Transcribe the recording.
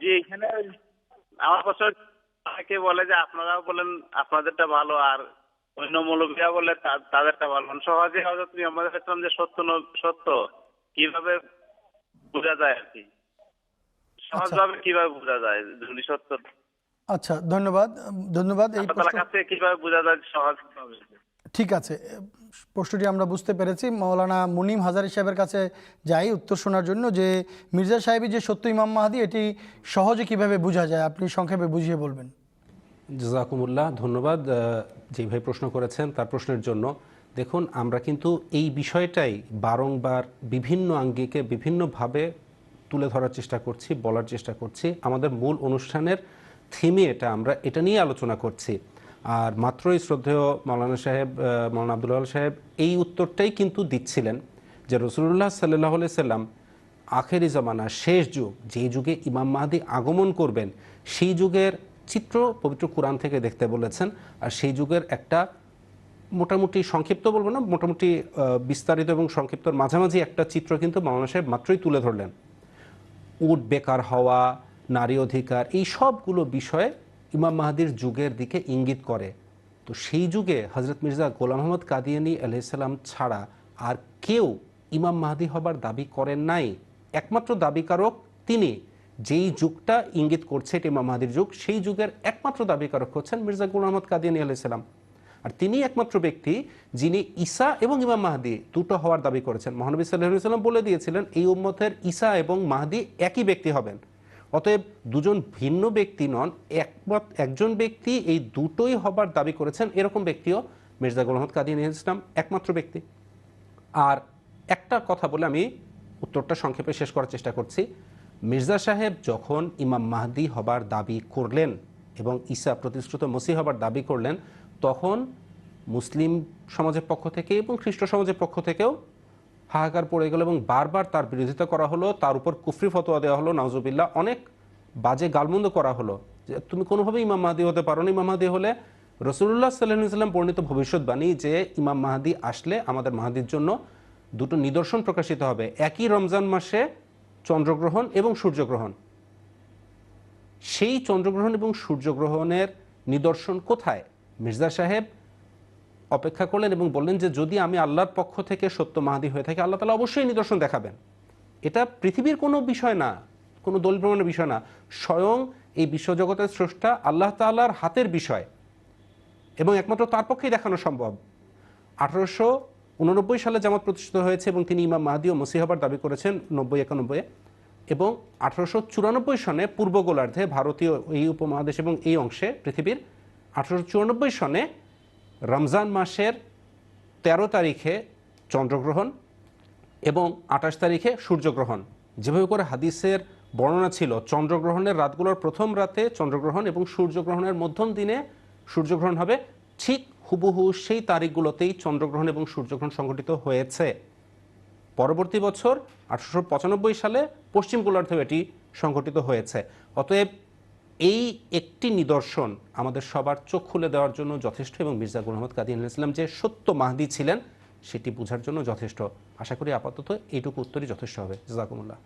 জি এখানে আমার কাছে অনেকে বলে যে আপনারাও বলেন আপনাদেরটা ভালো আর অন্য মৌলবীরা বলে তাদেরটা ভালো। মানে সহজে হজরত মোহাম্মদ ইসলাম যে সত্য সত্য কীভাবে বোঝা যায় আর কি। সহজভাবে কীভাবে বোঝা যায় উনি সত্য। আচ্ছা ধন্যবাদ। ধন্যবাদ এই কাছে কীভাবে বোঝা যায় সহজভাবে। ঠিক আছে প্রশ্নটি আমরা বুঝতে পেরেছি। মৌলানা মুনিম হাজারি সাহেবের কাছে যাই উত্তর শোনার জন্য যে মির্জা সাহেবের যে সত্য ইমাম মাহাদি এটি সহজে কীভাবে বোঝা যায়? আপনি সংক্ষেপে বুঝিয়ে বলবেন। জাজাকুমুল্লাহ ধন্যবাদ। আহ, যেভাবে প্রশ্ন করেছেন তার প্রশ্নের জন্য। দেখুন আমরা কিন্তু এই বিষয়টাই বারংবার বিভিন্ন আঙ্গিকে বিভিন্নভাবে তুলে ধরার চেষ্টা করছি বলার চেষ্টা করছি। আমাদের মূল অনুষ্ঠানের থিমে এটা আমরা এটা নিয়ে আলোচনা করছি। আর মাত্রই শ্রদ্ধেয় মৌলানা সাহেব মৌলানা আবদুল্লাহ সাহেব এই উত্তরটাই কিন্তু দিচ্ছিলেন যে রসুল্লাহ সাল্লাহ সাল্লাম আখেরি জামানা শেষ যুগ যেই যুগে ইমাম মাহাদি আগমন করবেন, সেই যুগের চিত্র পবিত্র কোরআন থেকে দেখতে বলেছেন। আর সেই যুগের একটা মোটামুটি সংক্ষিপ্ত বলব না, মোটামুটি বিস্তারিত এবং সংক্ষিপ্তর মাঝামাঝি একটা চিত্র কিন্তু মাওলানা সাহেব মাত্রই তুলে ধরলেন। উট বেকার হওয়া, নারী অধিকার, এই সবগুলো বিষয়ে ইমাম মাহাদির যুগের দিকে ইঙ্গিত করে। তো সেই যুগে হজরত মির্জা গোলাম মোহাম্মদ কাদিয়ানি আলহিসাল্লাম ছাড়া আর কেউ ইমাম মাহাদি হবার দাবি করেন নাই। একমাত্র দাবিকারক তিনি। যেই যুগটা ইঙ্গিত করছে এটি ইমাম মাহাদির যুগ, সেই যুগের একমাত্র দাবিকারক হচ্ছেন মির্জা গোলাম মোহাম্মদ কাদিয়ানি আলহিসাল্লাম আর তিনি একমাত্র ব্যক্তি যিনি ঈসা এবং ইমাম মাহাদি দুটো হওয়ার দাবি করেছেন। মহানবী সাল্লাহ সাল্লাম বলে দিয়েছিলেন, এই উম্মতের ঈসা এবং মাহাদি একই ব্যক্তি হবেন। অতএব দুজন ভিন্ন ব্যক্তি নন একমাত্র একজন ব্যক্তি এই দুটোই হবার দাবি করেছেন, এরকম ব্যক্তিও মির্জা গোলাম মোহাম্মদ কাদিয়ানি ইসলাম একমাত্র ব্যক্তি। আর একটা কথা বলে আমি উত্তরটা সংক্ষেপে শেষ করার চেষ্টা করছি। মির্জা সাহেব যখন ইমাম মাহদি হবার দাবি করলেন এবং ঈসা প্রতিশ্রুত মসি হবার দাবি করলেন, তখন মুসলিম সমাজের পক্ষ থেকে এবং খ্রিস্ট সমাজের পক্ষ থেকেও হাহাকার পড়ে গেল এবং বারবার তার বিরোধিতা করা হলো, তার উপর কুফরি ফতোয়া দেওয়া হলো, নাউজুবিল্লাহ, অনেক বাজে গালমন্দ করা হলো। যে তুমি কোনোভাবেই ইমাম মাহাদি হতে পারো না। ইমাম মাহাদি হলে রসুল্লাহ সাল্লাহ সাল্লাম বর্ণিত ভবিষ্যৎবাণী যে ইমাম মাহাদি আসলে আমাদের মাহাদির জন্য দুটো নিদর্শন প্রকাশিত হবে। একই রমজান মাসে চন্দ্রগ্রহণ এবং সূর্যগ্রহণ। সেই চন্দ্রগ্রহণ এবং সূর্যগ্রহণের নিদর্শন কোথায়? মির্জা সাহেব অপেক্ষা করলেন এবং বললেন যে যদি আমি আল্লাহর পক্ষ থেকে সত্য মাহাদি হয়ে থাকি, আল্লাহ তালা অবশ্যই নিদর্শন দেখাবেন। এটা পৃথিবীর কোনো বিষয় না, কোনো দলিল প্রমাণের বিষয় না। স্বয়ং এই বিশ্বজগতের স্রষ্টা আল্লাহ তাআলার হাতের বিষয় এবং একমাত্র তার পক্ষেই দেখানো সম্ভব। আঠারোশো উননব্বই সালে জামাত প্রতিষ্ঠিত হয়েছে এবং তিনি ইমাম মাহাদি ও মসিহাবার দাবি করেছেন নব্বই একানব্বই এবং আঠারোশো চুরানব্বই সনে পূর্ব গোলার্ধে ভারতীয় এই উপমহাদেশ এবং এই অংশে পৃথিবীর আঠারোশো চুরানব্বই সনে রমজান মাসের ১৩ তারিখে চন্দ্রগ্রহণ এবং আঠাশ তারিখে সূর্যগ্রহণ। যেভাবে করে হাদিসের বর্ণনা ছিল, চন্দ্রগ্রহণের রাতগুলোর প্রথম রাতে চন্দ্রগ্রহণ এবং সূর্যগ্রহণের মধ্যম দিনে সূর্যগ্রহণ হবে, ঠিক হুবহু সেই তারিখগুলোতেই চন্দ্রগ্রহণ এবং সূর্যগ্রহণ সংঘটিত হয়েছে। পরবর্তী বছর আঠারোশো পঁচানব্বই সালে পশ্চিম গোলার্ধেও এটি সংঘটিত হয়েছে। অতএব এই একটি নিদর্শন আমাদের সবার চোখ খুলে দেওয়ার জন্য যথেষ্ট এবং মির্জা গুল আহমদ কাদিয়ান ইসলাম যে সত্য মাহদি ছিলেন, সেটি বোঝার জন্য যথেষ্ট। আশা করি আপাতত এইটুকু উত্তরই যথেষ্ট হবে। জাজাকুমুল্লাহ।